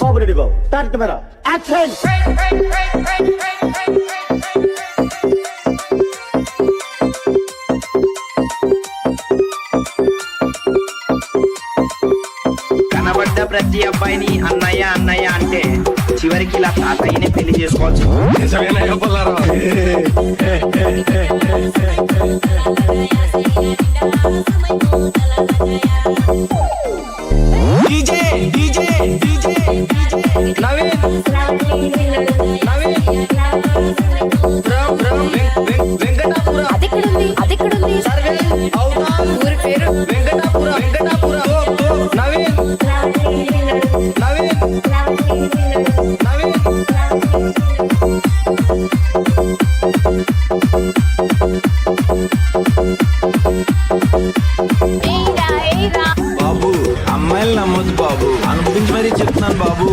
బాబు camera action కనబడ్డ ప్రతి అబ్బాయిని అన్నయ్య అన్నయ్య అంటే చివరికి ఇలా తాతయ్యని పెళ్ళి చేసుకోవచ్చు నిజమేనయ్యా బాబు అమ్మాయిలు నమ్మొద్దు బాబు. అనిపించి మరీ చెప్తున్నాను బాబు.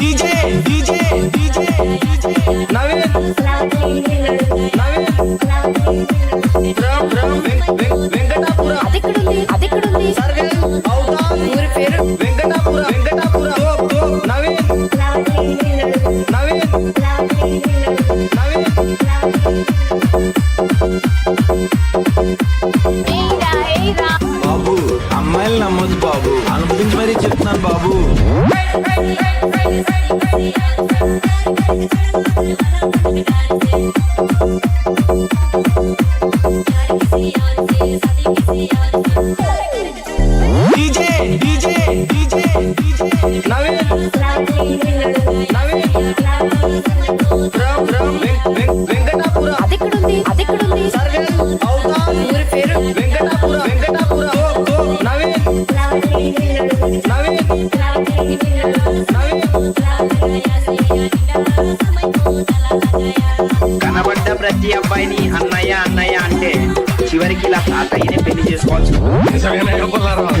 DJ DJ DJ. అనిపించి మరీ చెప్తున్నాను బాబు DJ DJ DJ DJ Naveen అన్నయ్య అన్నయ్య అంటే చివరికి ఇలా తాతయ్యని పెళ్ళి చేసుకోవచ్చు నిజమేనయ్యా పుల్లారావు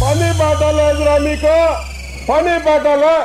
పని పాట లేదురా మీకు. பனி பாட்டெல்லாம்